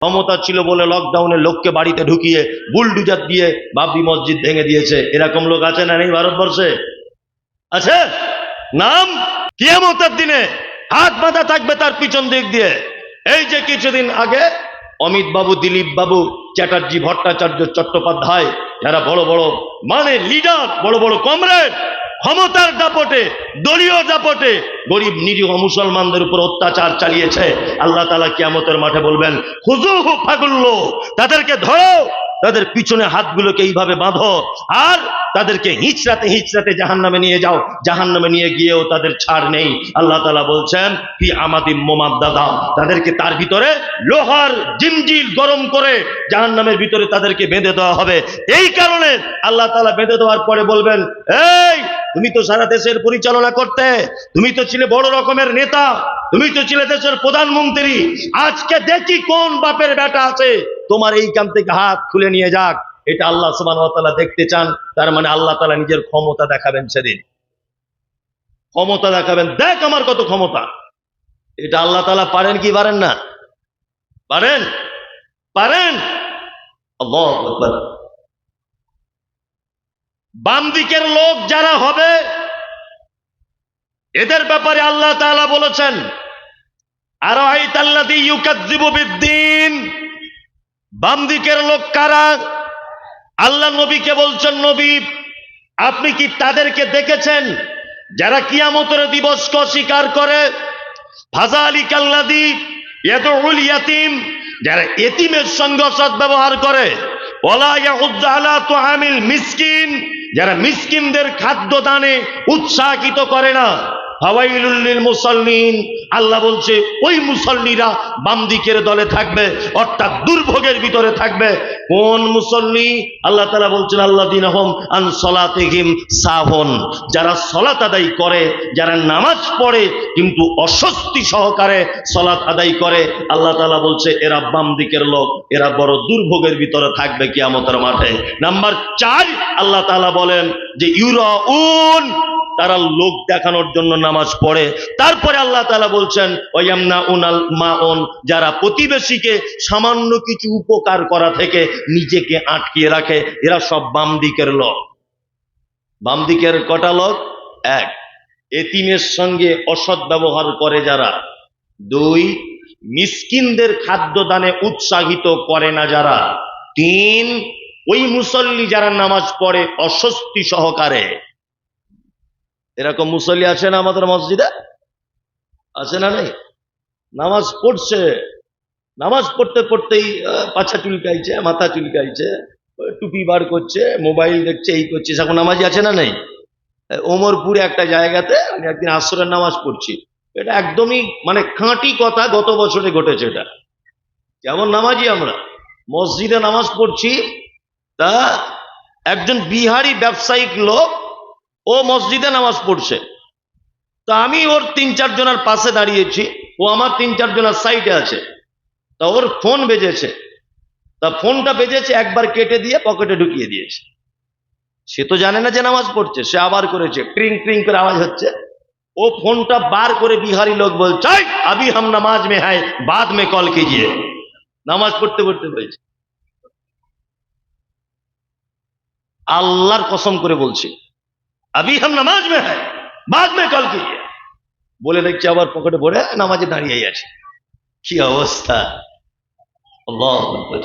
ক্ষমতা ছিল বলে লকডাউনে লোককে বাড়িতে ঢুকিয়ে বুলডুজার দিয়ে বাবরি মসজিদ ভেঙে দিয়েছে। এরকম লোক আছে না নেই ভারতবর্ষে? আছে? নাম? কিয়ামতের দিনে হাত বাঁধা থাকবে তার পিছন দিক দিয়ে। এই যে কিছুদিন আগে অমিত বাবু, দিলীপ বাবু, চ্যাটার্জি ভট্টাচার্য চট্টোপাধ্যায়, যারা বড় বড় মানে লিডার বড় বড় কমরেড ক্ষমতার দাপটে, দলীয় দাপটে গরিব, নিরীহ মুসলমানদের উপর অত্যাচার চালিয়েছে। আল্লাহ তালা কিয়ামতের মাঠে বলবেন হুজু ফাগুল্ল তাদেরকে ধরো, তাদের পিছনে হাতগুলোকে এইভাবে বাঁধো, আর তাদেরকে হিঁচড়াতে হিঁচড়াতে জাহান নামে নিয়ে যাও। জাহান নামে নিয়ে গিয়েও তাদের ছাড় নেই। আল্লাহ তালা বলছেন কি আমাদি মোমাদ দাদা তাদেরকে তার ভিতরে লোহার জিমজিল গরম করে জাহান নামের ভিতরে তাদেরকে বেঁধে দেওয়া হবে। এই কারণে আল্লাহ তালা বেঁধে দেওয়ার পরে বলবেন, এই, তুমি তো সারা দেশের পরিচালনা করতে। তুমি তো ছিলে বড় রকমের নেতা। তুমি তো ছিলে দেশের প্রধানমন্ত্রী। আজকে দেখি কোন বাপের বেটা আছে। তোমার এইখান থেকে হাত খুলে নিয়ে যাক। এটা আল্লাহ সুবান দেখতে চান, তার মানে আল্লাহ তালা নিজের ক্ষমতা দেখাবেন সেদিন। ক্ষমতা দেখাবেন, দেখ আমার কত ক্ষমতা। এটা আল্লাহ তালা পারেন কি পারেন না? পারেন? পারেন? বাম দিকের লোক যারা হবে, এদের ব্যাপারে আল্লাহ তাআলা বলেছেন আর বিদ্দিন বাম দিকের লোক কারা? আল্লাহ নবীকে বলছেন, নবী, আপনি কি তাদেরকে দেখেছেন? যারা কিয়ামতের দিবসকে অস্বীকার করে? ফাজা আলী কাল্লাদি ইয়াদুল ইয়াতিম, যারা এতিমের সঙ্গে ব্যবহার করে। মিসকিন, যারা মিসকিনদের খাদ্য দানে উৎসাহিত করে না। আল্লাহ বলছে, ওই মুসল্লিরা বাম দিকের দলে থাকবে, অর্থাৎ দুর্ভোগের ভিতরে থাকবে। কোন মুসল্লি? আল্লাহ তালা বলছেন আল্লাহ দিন আহম আন সলাতেহিম সাহন। যারা সলাত আদায় করে, যারা নামাজ পড়ে, কিন্তু অস্বস্তি সহকারে সলাত আদায় করে, আল্লাহ তালা বলছে, এরা বাম দিকের লোক, এরা বড় দুর্ভোগের ভিতরে থাকবে কি কিয়ামতের মাঠে। নাম্বার চার, আল্লাহ তালা বলেন যে ইউরা তারা লোক দেখানোর জন্য নামাজ পড়ে। তারপরে আল্লাহ তালা বলছেন ওয়ামনা উনাল মাউন যারা প্রতিবেশীকে সামান্য কিছু উপকার করা থেকে নিজেকে আটকিয়ে রাখে, এরা সব বাম দিকের লোক। বাম দিকের কটা লোক? এক। এতিমের সঙ্গে অসৎ ব্যবহার করে যারা। দুই। মিসকিনদের খাদ্যদানে উৎসাহিত করে না যারা। তিন। ওই মুসল্লি যারা নামাজ পড়ে অস্বস্তি সহকারে। এরকম মুসল্লি আছে না আমাদের মসজিদে? আছে না নেই? নামাজ পড়ছে। নামাজ পড়তে পড়তেই পাছা চুলকাইছে, মাথা চুলকাইছে, টুপি বার করছে, মোবাইল দেখছে, এই করছে। এখন নামাজি আছে না নেই? ওমরপুরে একটা জায়গাতে আমি একদিন আসরের নামাজ পড়ছি। এটা একদমই মানে খাঁটি কথা, গত বছরে ঘটেছে এটা। যেমন নামাজি আমরা। মসজিদে নামাজ পড়ছি, তা একজন বিহারি ব্যবসায়িক লোক ও মসজিদে নামাজ পড়ছে। তা আমি ওর তিন চার জনের পাশে দাঁড়িয়েছি ও আমার তিন চার জনের সাইডে আছে। তা ওর ফোন বেজেছে। তা ফোনটা বেজেছে একবার কেটে দিয়ে পকেটে ঢুকিয়ে দিয়েছে। সে তো জানে না যে নামাজ পড়ছে সে আবার করেছে ট্রিং ট্রিং করে আওয়াজ হচ্ছে। ও ফোনটা বার করে বিহারি লোক বলছে "এই, আবি হাম নামাজ মে হ্যায় বাদ মে কল কিজিয়ে। নামাজ পড়তে পড়তে বলছে। আল্লাহর কসম করে বলছি अभी हम नमाज में है बाद में कल कीजिए বলে দেখছি আবার পকেটে ভরে নামাজে দাঁড়িয়ে আছে কি অবস্থা আল্লাহু আকবার।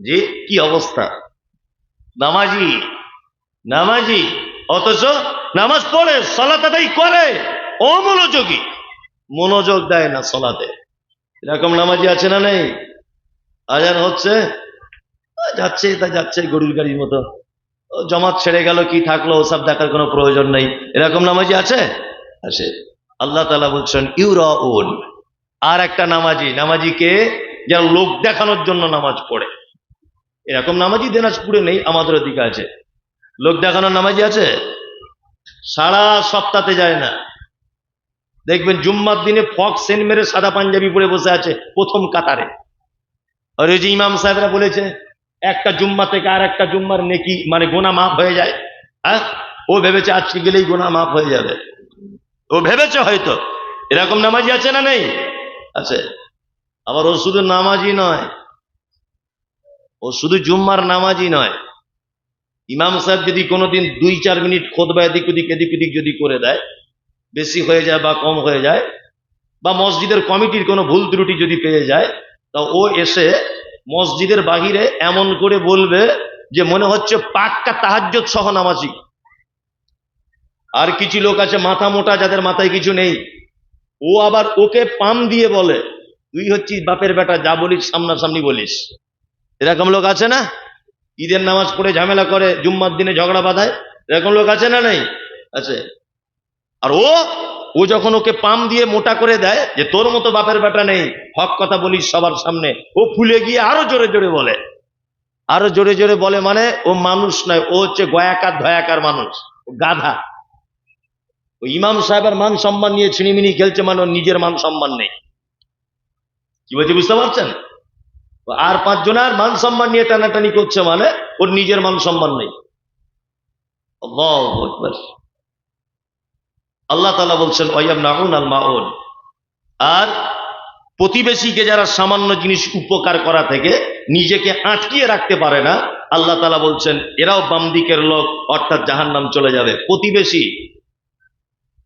জি কি অবস্থা নামাজি নামাজি অথচ নামাজ পড়ে সলাত আদায় করে অমনোযোগী মনোযোগ দেয় না সলাতে এরকম নামাজি আছে না নেই আজান হচ্ছে আহ, যাচ্ছে তা যাচ্ছে গরুর গাড়ির মতো ও জমাত ছেড়ে গেল, কি থাকল, ওসব দেখার কোনো প্রয়োজন নেই। এরকম নামাজি আছে? আছে। আল্লাহ তালা বলছেন, ইউরউন। আর একটা নামাজি। নামাজিকে যারা লোক দেখানোর জন্য নামাজ পড়ে। এরকম নামাজি দিনাজপুরে নেই, আমাদের ওদিকে আছে। লোক দেখানোর নামাজি আছে? সারা সপ্তাহে যায় না। দেখবেন জুম্মার দিনে ফক সেন মেরে সাদা পাঞ্জাবি পরে বসে আছে প্রথম কাতারে। আর ওই যে ইমাম সাহেবরা বলেছে একটা জুম্মা থেকে আর একটা জুম্মার নেকি মানে গোনা মাফ হয়ে যায়। হ্যাঁ? ও ভেবেছে আজকে গেলেই গোনা মাফ হয়ে যাবে। ও ভেবেছে হয়তো। এরকম নামাজি আছে না নেই? আছে। আবার ও শুধু নামাজি নয়। ও শুধু জুম্মার নামাজি নয়। ইমাম সাহেব যদি কোনোদিন দুই, চার মিনিট খোদ বা এদিক ওদিক এদিক ওদিক যদি করে দেয়, বেশি হয়ে যায় বা কম হয়ে যায়, বা মসজিদের কমিটির কোনো ভুল ত্রুটি যদি পেয়ে যায়, তা ও এসে মসজিদের বাহিরে এমন করে বলবে যে মনে হচ্ছে পাক্কা তাহাজ্জত সহ নামাজি। আর কিছু লোক আছে মাথা মোটা, যাদের মাথায় কিছু নেই। ও আবার ওকে পাম দিয়ে বলে, তুই হচ্ছিস বাপের বেটা, যা বলিস সামনাসামনি বলিস। এরকম লোক আছে না? ঈদের নামাজ পড়ে ঝামেলা করে, জুম্মার দিনে ঝগড়া বাঁধায়, এরকম লোক আছে না নেই? আছে। আর ও ও যখন ওকে পাম দিয়ে মোটা করে দেয়, যে তোর মতো বাপের বেটা নেই, হক কথা বলিস সবার সামনে, ও ফুলে গিয়ে আরও জোরে জোরে বলে। আরও জোরে জোরে বলে মানে ও মানুষ নয়, ও হচ্ছে গয়াকার, ধয়াকার মানুষ গাধা। ও ইমাম সাহেবের মান সম্মান নিয়ে ছিনিমিনি খেলছে মানে ওর নিজের মান সম্মান নেই। কি বলছি, বুঝতে পারছেন? আর পাঁচজনের মান সম্মান নিয়ে টানাটানি করছে মানে ওর নিজের মান সম্মান নেই। আল্লাহু তালা বলছেন ওয়াইয়াম নাউন আল মাউন। আর প্রতিবেশীকে যারা সামান্য জিনিস উপকার করা থেকে নিজেকে আটকিয়ে রাখতে পারে না, আল্লাহ তালা বলছেন, এরাও বাম দিকের লোক, অর্থাৎ জাহান নাম চলে যাবে। প্রতিবেশী,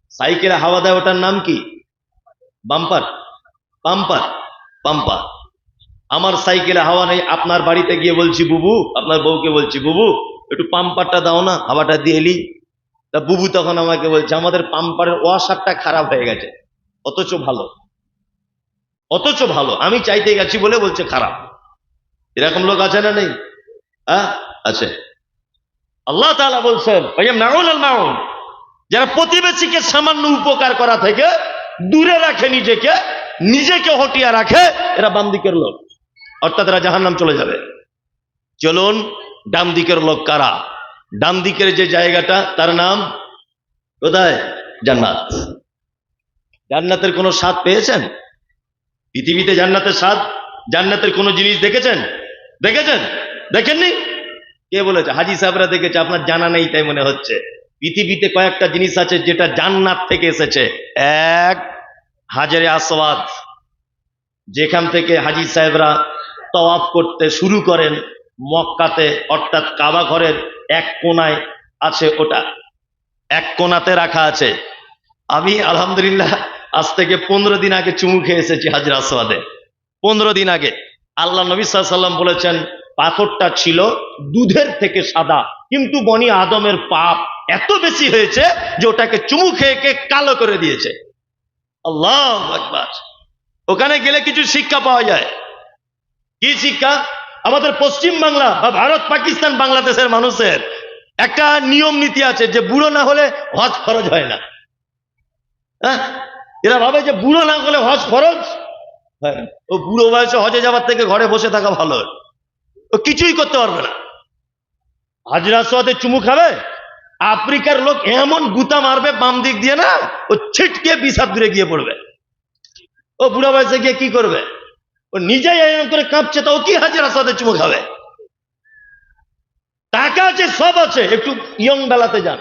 সাইকেলে হাওয়া দেয়, ওটার নাম কি? বাম্পার। পাম্পার পাম্পার আমার সাইকেলে হাওয়া নেই, আপনার বাড়িতে গিয়ে বলছি, বুবু, আপনার বউকে বলছি, বুবু, একটু পাম্পারটা দাও না, হাওয়াটা দিয়ে এলি। তা বুবু তখন আমাকে বলছে, আমাদের পাম্পারের ওয়াশারটা খারাপ হয়ে গেছে। অথচ ভালো। অথচ ভালো। আমি চাইতে গেছি বলে বলছে খারাপ। এরকম লোক আছে না নেই? হ্যাঁ? আছে। আল্লাহ তাআলা বলছেন যারা প্রতিবেশীকে সামান্য উপকার করা থেকে দূরে রাখে নিজেকে নিজেকে হটিয়া রাখে, এরা বাম দিকের লোক। অর্থাৎ এরা জাহান্নাম চলে যাবে। চলুন, ডান দিকের লোক কারা? ডান দিকের যে জায়গাটা, তার নাম কোথায়? জান্নাত। জান্নাতের কোনো স্বাদ পেয়েছেন? পৃথিবীতে জান্নাতের স্বাদ, জান্নাতের কোনো জিনিস দেখেছেন? দেখেছেন? দেখেননি? কে বলেছে? হাজি সাহেবরা দেখেছে, আপনার জানা নেই তাই মনে হচ্ছে। পৃথিবীতে কয়েকটা জিনিস আছে যেটা জান্নাত থেকে এসেছে। এক, হাজারে আসওয়াদ। যেখান থেকে হাজি সাহেবরা তওয়াফ করতে শুরু করেন মক্কাতে, অর্থাৎ কাবা ঘরের এক কোনায় আছে ওটা। এক কোনাতে রাখা আছে। আমি আলহামদুলিল্লাহ আজ থেকে পনেরো দিন আগে চুমু খেয়ে এসেছি হাজরা আসওয়াদে পনেরো দিন আগে। আল্লাহ নবী সাল্লাম বলেছেন, পাথরটা ছিল দুধের থেকে সাদা। কিন্তু বনি আদমের পাপ এত বেশি হয়েছে যে ওটাকে চুমু খেয়ে কালো করে দিয়েছে। আল্লাহ ওখানে গেলে কিছু শিক্ষা পাওয়া যায়। কি শিক্ষা? আমাদের পশ্চিম বাংলা বা ভারত, পাকিস্তান, বাংলাদেশের মানুষের একটা নিয়ম নীতি আছে যে বুড়ো না হলে হজ খরচ হয় না। হ্যাঁ? এরা ভাবে যে বুড়ো না হলে হজ খরচ হয়। ও বুড়ো বয়সে হজে যাওয়ার থেকে ঘরে বসে থাকা ভালো। ও কিছুই করতে পারবে না। হাজরা সোয়াতে চুমু খাবে? আফ্রিকার লোক এমন গুতা মারবে বাম দিক দিয়ে না, ও ছিটকে বিষাদ দূরে গিয়ে পড়বে। ও বুড়া বয়সে গিয়ে কি করবে? ও নিজেই এরকম করে কাঁপছে, তো ও কি হাজারা সাথে চুমু খাবে? টাকা আছে, সব আছে, একটু ইয়ং বেলাতে যান।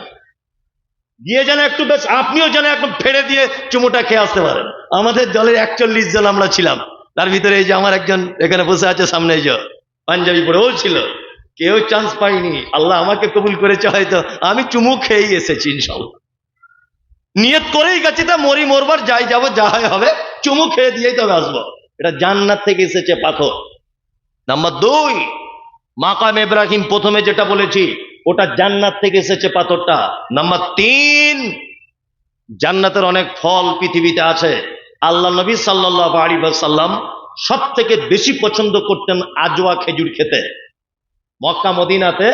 গিয়ে যেন একটু বেশ, আপনিও যেন একদম ফেড়ে দিয়ে চুমুটা খেয়ে আসতে পারেন। আমাদের দলের একচল্লিশ জন আমরা ছিলাম। তার ভিতরে এই যে আমার একজন এখানে বসে আছে সামনে যে পাঞ্জাবি পরে, ও ছিল। কেউ চান্স পাইনি আল্লাহ আমাকে কবুল করেছে হয়তো। আমি চুমু খেয়েই এসেছি ইনশাল্লাহ নিয়ত করেই গেছি তা, মরি মরবার যাই যাব, যা হয় হবে। চুমু খেয়ে দিয়েই তবে আসব। এটা জান্নাত থেকে এসেছে পাথর। নাম্বার দুই, মাকাম ইব্রাহিম প্রথমে যেটা বলেছি, ওটা জান্নাত থেকে এসেছে পাথরটা। নাম্বার তিন, জান্নাতের অনেক ফল পৃথিবীতে আছে। আল্লাহ নবী সাল্লাহ আলী সাল্লাম সব থেকে বেশি পছন্দ করতেন আজোয়া খেজুর খেতে। মক্কা, মদিনাতে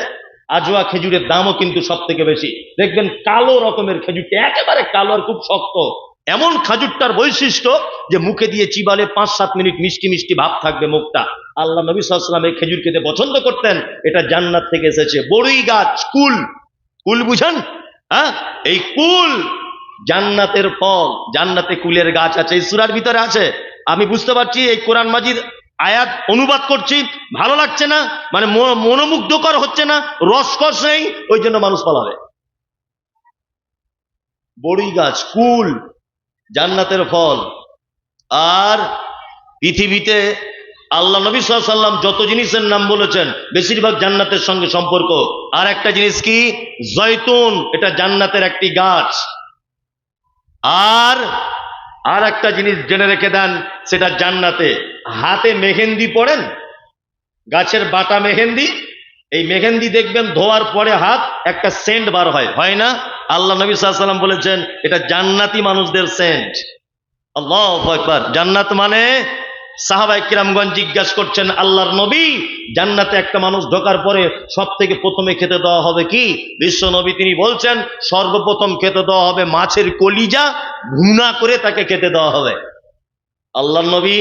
আজওয়া খেজুরের দামও কিন্তু সব থেকে বেশি। দেখবেন কালো রকমের খেজুরটা একেবারে কালো আর খুব শক্ত। এমন খাজুরটার বৈশিষ্ট্য যে মুখে দিয়ে চিবালে পাঁচ, সাত মিনিট মিষ্টি মিষ্টি ভাব থাকবে মুখটা। আল্লাহ নবী সাল্লাম এই খেজুর খেতে পছন্দ করতেন, এটা জান্নাত থেকে এসেছে। বড়ই গাছ, কুল। কুল বুঝেন? হ্যাঁ? এই কুল জান্নাতের ফল, জান্নাতে কুলের গাছ আছে, এই সুরার ভিতরে আছে। আমি বুঝতে পারছি এই কোরআন মাজিদ আয়াত অনুবাদ করছি, ভালো লাগছে না মানে মনোমুগ্ধকর হচ্ছে না, রসকস নেই, ওই জন্য মানুষ পালাবে। বড়ই গাছ, কুল জান্নাতের ফল। আর পৃথিবীতে আল্লাহ নবী সাল্লাম যত জিনিসের নাম বলেছেন, বেশিরভাগ জান্নাতের সঙ্গে সম্পর্ক। আর একটা জিনিস কি? জয়তুন, এটা জান্নাতের একটি গাছ। আর আর একটা জিনিস জেনে রেখে দেন, সেটা জান্নাতে। হাতে মেহেন্দি পড়েন, গাছের বাটা মেহেন্দি, এই মেহেন্দি দেখবেন ধোয়ার পরে হাত একটা সেন্ট বার হয় হয় না? আল্লাহ নবী সাল্লাম বলেছেন, এটা জান্নাতি মানুষদের সেন্ট। আল্লাহ একবার জান্নাত মানে সাহাবাই কিরামগঞ্জ জিজ্ঞাসা করছেন, আল্লাহর নবী জান্নাতে একটা মানুষ ঢোকার পরে সব থেকে প্রথমে খেতে দেওয়া হবে কি? বিশ্ব নবী তিনি বলছেন, সর্বপ্রথম খেতে দেওয়া হবে মাছের কলিজা ভুনা করে তাকে খেতে দেওয়া হবে। আল্লাহ নবী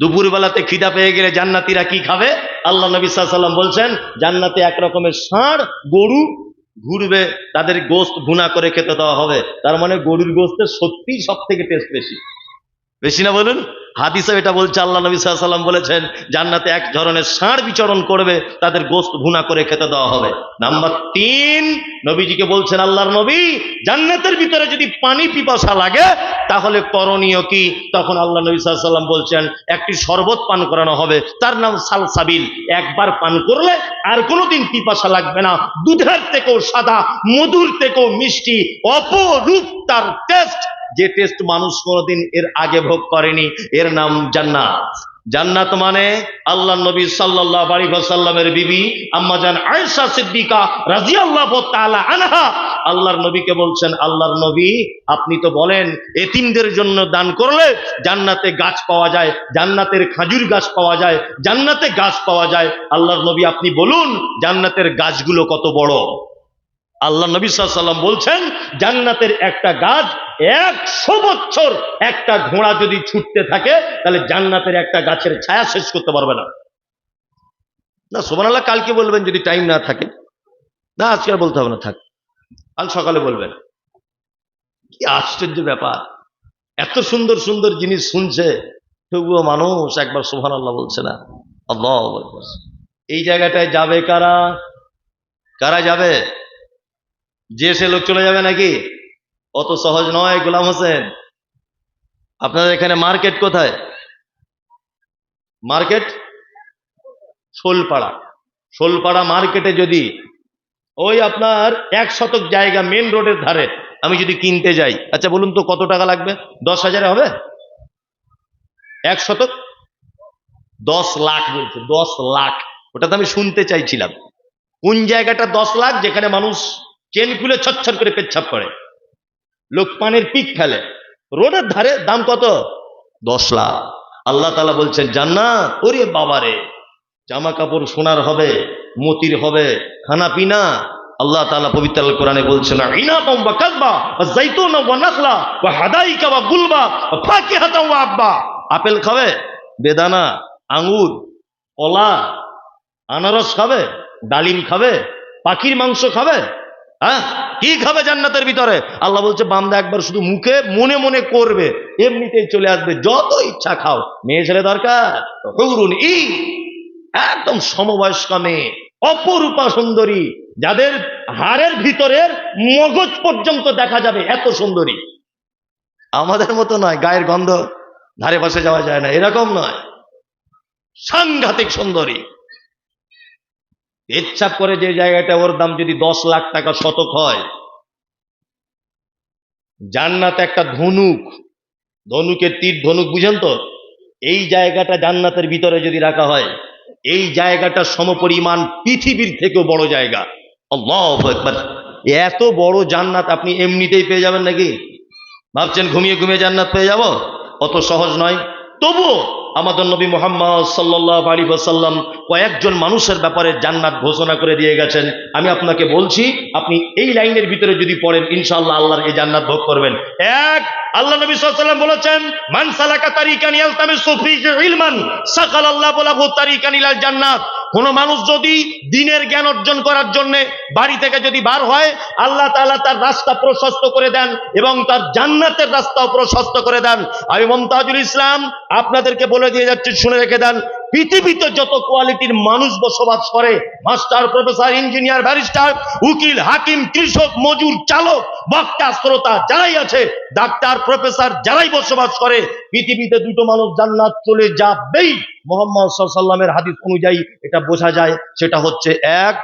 দুপুরবেলাতে খিদা পেয়ে গেলে জান্নাতিরা কি খাবে? আল্লাহ নবী সাল্লাম বলছেন, জান্নাতে এক রকমের ষাঁড়, গরু ঘুরবে, তাদের গোস্ত ভুনা করে খেতে দেওয়া হবে। তার মানে গরুর গোস্তের সত্যিই সব থেকে টেস্ট বেশি। বেশি না বলুন? হাদিসে এটা বলছে, আল্লাহ নবী সাল্লাম বলেছেন, জান্নাতে এক ধরনের ষাঁড় বিচরণ করবে, তাদের গোস্ত ভুনা করে খেতে দেওয়া হবে। নাম্বার তিন, নবীজিকে বলছেন, আল্লাহর নবী, জান্নাতের ভিতরে যদি পানি পিপাসা লাগে, তাহলে করণীয় কি? তখন আল্লাহ নবী সাল্লাম বলছেন, একটি শরবত পান করানো হবে, তার নাম সালসাবিল। একবার পান করলে আর কোনোদিন পিপাসা লাগবে না। দুধের থেকেও সাদা, মধুর থেকেও মিষ্টি, অপরূপ তার টেস্ট যে টেস্ট মানুষ কোনোদিন এর আগে ভোগ করেনি, এর নাম জান্নাত। জান্নাত মানে আল্লাহ নবী সাল্লাহ আলী সাল্লামের বিবি আম্মাজান আয়েশা সিদ্দিকা রাজিয়াল্লাহ তাআলা আনহা। আল্লাহর নবীকে বলছেন, আল্লাহর নবী, আপনি তো বলেন, এতিমদের জন্য দান করলে জান্নাতে গাছ পাওয়া যায়, জান্নাতের খাজুর গাছ পাওয়া যায়, জান্নাতে গাছ পাওয়া যায়। আল্লাহর নবী, আপনি বলুন, জান্নাতের গাছগুলো কত বড়? আল্লাহ নবী সাল্লাম বলছেন, জান্নাতের একটা গাছ একশো বছর একটা ঘোড়া যদি ছুটতে থাকে, তাহলে জান্নাতের একটা গাছের ছায়া শেষ করতে পারবে না। না সোমান আল্লাহ কালকে বলবেন যদি টাইম না থাকে। না, আজকে আর বলতে হবে না, থাক। কাল সকালে বলবেন। কি আশ্চর্য ব্যাপার। এত সুন্দর সুন্দর জিনিস শুনছে, তবুও মানুষ একবার সোহান আল্লাহ বলছে না। আল্লাহ এই জায়গাটায় যাবে কারা? কারা যাবে? যে সে লোক চলে যাবে নাকি? অত সহজ নয়, গোলাম হোসেন। আপনাদের এখানে মার্কেট কোথায়? মার্কেট? শোলপাড়া। শোলপাড়া মার্কেটে যদি ওই আপনার এক শতক জায়গা মেন রোডের ধারে আমি যদি কিনতে যাই আচ্ছা বলুন তো কত টাকা লাগবে? দশ হাজারে হবে? এক শতক? দশ লাখ বলছে, দশ লাখ। ওটা তো আমি শুনতে চাইছিলাম। কোন জায়গাটা দশ লাখ? যেখানে মানুষ চেন খুলে ছচ্ছর করে পেচ্ছাপ করে। লোক পানের পিক ফেলে। রোডের ধারে দাম কত? দশ লাখ। আল্লাহ তালা বলছেন, জান্নাত, ওরে বাবারে। জামা কাপড় সোনার হবে, মতির হবে, খানা পিনা। আল্লাহ তালা পবিত্র কোরআনে বলছেন ওয়া যাইতুন ওয়া নাখলা ওয়া আব্বা। আপেল খাবে? বেদানা, আঙুর, কলা, আনারস খাবে? ডালিম খাবে? পাখির মাংস খাবে? হ্যাঁ? কি খাবে জান্নাতের ভিতরে? আল্লাহ বলছে, বান্দা একবার শুধু মুখে মনে মনে করবে, এমনিতেই চলে আসবে, যত ইচ্ছা খাও। মেয়ে ছেলে দরকার? ই। একদম সমবয়স্ক মেয়ে, অপরূপা সুন্দরী, যাদের হাড়ের ভিতরের মগজ পর্যন্ত দেখা যাবে এত সুন্দরী। আমাদের মতো নয়, গায়ের গন্ধ, ধারে পাশে যাওয়া যায় না, এরকম নয়। সাংঘাতিক সুন্দরী। ইচ্ছা করে যে জায়গাটা ওর দাম যদি দশ লাখ টাকা শতক হয়, জান্নাত একটা ধনুক, ধনুকের তীর, ধনুক, বুঝেন তো? এই জায়গাটা জান্নাতের ভিতরে যদি রাখা হয়, এই জায়গাটা সমপরিমাণ পৃথিবীর থেকেও বড় জায়গা। এত বড় জান্নাত আপনি এমনিতেই পেয়ে যাবেন নাকি? ভাবছেন ঘুমিয়ে ঘুমিয়ে জান্নাত পেয়ে যাব? অত সহজ নয়। তবুও আমাদের নবী মোহাম্মদ সাল্লাহ আলী সাল্লাম কয়েকজন মানুষের ব্যাপারে জান্নাত ঘোষণা করে দিয়ে গেছেন। আমি আপনাকে বলছি, আপনি এই লাইনের ভিতরে যদি পড়েন ইনশাল্লাহ আল্লাহর এই জান্নাত ভোগ করবেন। এক, আল্লাহ নবী সাল্লাম বলেছেন, মান সালাকা তারিকান ইয়ালতামিসু ফীহি ইলমান জান্নাত। কোন মানুষ যদি দিনের জ্ঞান অর্জন করার জন্য বাড়ি থেকে যদি বার হয়, আল্লাহ তাআলা তার রাস্তা প্রশস্ত করে দেন এবং তার জান্নাতের রাস্তাও প্রশস্ত করে দেন। আমি মমতাজুল ইসলাম আপনাদেরকে বলে দিয়ে যাচ্ছি, শুনে রেখে দেন পৃথিবীতে যত কোয়ালিটির মানুষ বসবাস করে, মাস্টার, প্রফেসর, ইঞ্জিনিয়ার, ব্যারিস্টার, উকিল, হাকিম, কৃষক, মজুর, চালক, বক্তা, শ্রোতা যারাই আছে, ডাক্তার, প্রফেসর যারাই বসবাস করে, পৃথিবীতে দুটো মানুষ জান্নাত চলে যাবেই। মোহাম্মদ সাল্লামের হাদিস অনুযায়ী এটা বোঝা যায়, সেটা হচ্ছে এক,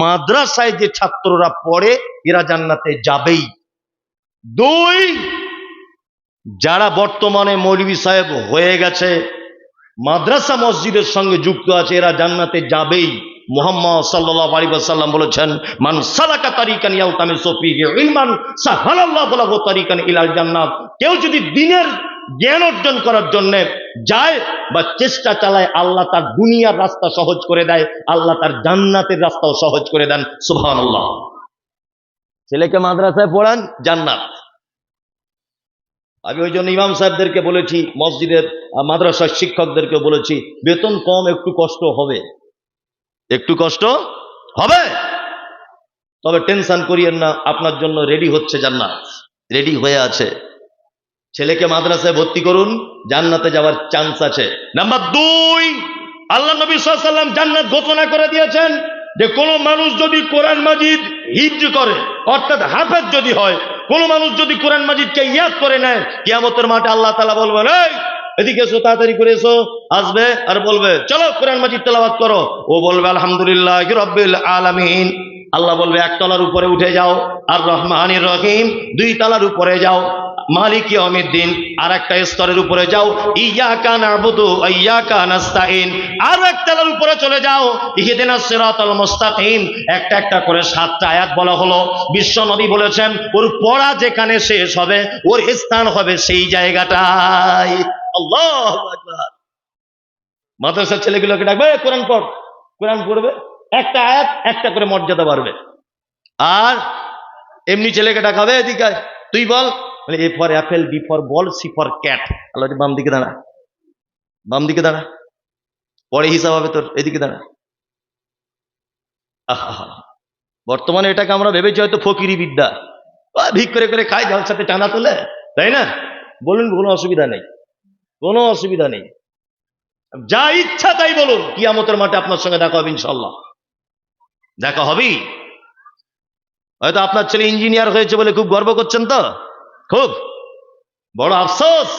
মাদ্রাসায় যে ছাত্ররা পড়ে, এরা জান্নাতে যাবেই। দুই, যারা বর্তমানে মৌলভী সাহেব হয়ে গেছে মাদ্রাসা মসজিদের সঙ্গে যুক্ত আছে, এরা জান্নাতে যাবেই। মোহাম্মদ সাল্লাল্লাহু আলাইহি ওয়াসাল্লাম বলেছেন, মান সালাকা তারিকান ইয়ালতামিসু ফীহি ইলমান, সাহালাল্লাহু লাহু তারিকান ইলাল জান্নাত। কেউ যদি দিনের জ্ঞান অর্জন করার জন্য যায় বা চেষ্টা চালায়, আল্লাহ তার দুনিয়ার রাস্তা সহজ করে দেয়, আল্লাহ তার জান্নাতের রাস্তাও সহজ করে দেন। সুবহানাল্লাহ। ছেলেকে মাদ্রাসায় পড়ান, জান্নাত। আমি ওই জন্য ইমাম সাহেবদেরকে বলেছি, মসজিদের মাদ্রাসার শিক্ষকদেরকে বলেছি, বেতন কম, একটু কষ্ট হবে। একটু কষ্ট হবে? তবে টেনশন করিয়েন না, আপনার জন্য রেডি হচ্ছে জান্নাত। রেডি হয়ে আছে। ছেলেকে মাদ্রাসায় ভর্তি করুন, জান্নাতে যাওয়ার চান্স আছে। নাম্বার দুই, আল্লাহ নবী সাল্লাম জান্নাত ঘোষণা করে দিয়েছেন যে কোনো মানুষ যদি কোরআন মাজিদ হিফজ করে, অর্থাৎ হাফেজ যদি হয়, কোনো মানুষ যদি কোরআন মাজিদকে ইয়াদ করে নেয়, কিয়ামতের মাঠে আল্লাহ তালা বলবেন, এই, এদিকে এসো, তাড়াতাড়ি করে এসো, আসবে আর বলবে, চলো কোরআন মাজিদ তেলাওয়াত করো। ও বলবে, আলহামদুলিল্লাহ রব্বিল আলামিন। আল্লাহ বলবে, এক তলার উপরে উঠে যাও, আর রহমানির রহিম, দুই তলার উপরে যাও। মালিক দিন আর স্তরের উপরে যাও। ইয়া কান আবুদু ইয়া কান আস্তাইন আর একতলার উপরে চলে যাও। ইহদিনা সিরাতাল মুস্তাকিম, একটা একটা করে সাতটা আয়াত বলা হলো। বিশ্ব নবী বলেছেন, ওর পড়া যেখানে শেষ হবে, ওর স্থান হবে সেই জায়গাটায়। আল্লাহ আকবার। মাদ্রাসার ছেলেগুলোকে ডাকবে কোরআন পড়, কোরআন পড়বে, একটা আয়াত, একটা করে মর্যাদা বাড়বে। আর এমনি ছেলেকে ডাকাবে, এদিকে তুই বল বলে A for apple B for ball C for cat আল্লাহ বাম দিকে দাঁড়া। বাম দিকে দাঁড়া। পরে হিসাব হবে তোর, এদিকে দাঁড়া। আহা বর্তমানে এটাকে আমরা ভেবেছি হয়তো ফকিরি বিদ্যা। ভিক করে করে খাই সাথে টানা তোলে। তাই না? বলুন, কোনো অসুবিধা নেই। কোনো অসুবিধা নেই। যা ইচ্ছা তাই বলুন। কিয়ামতের মাঠে আপনার সঙ্গে দেখা হবে ইনশাল্লাহ দেখা হবেই। হয়তো আপনার ছেলে ইঞ্জিনিয়ার হয়েছে বলে খুব গর্ব করছেন তো? খুব বড় আফসোস।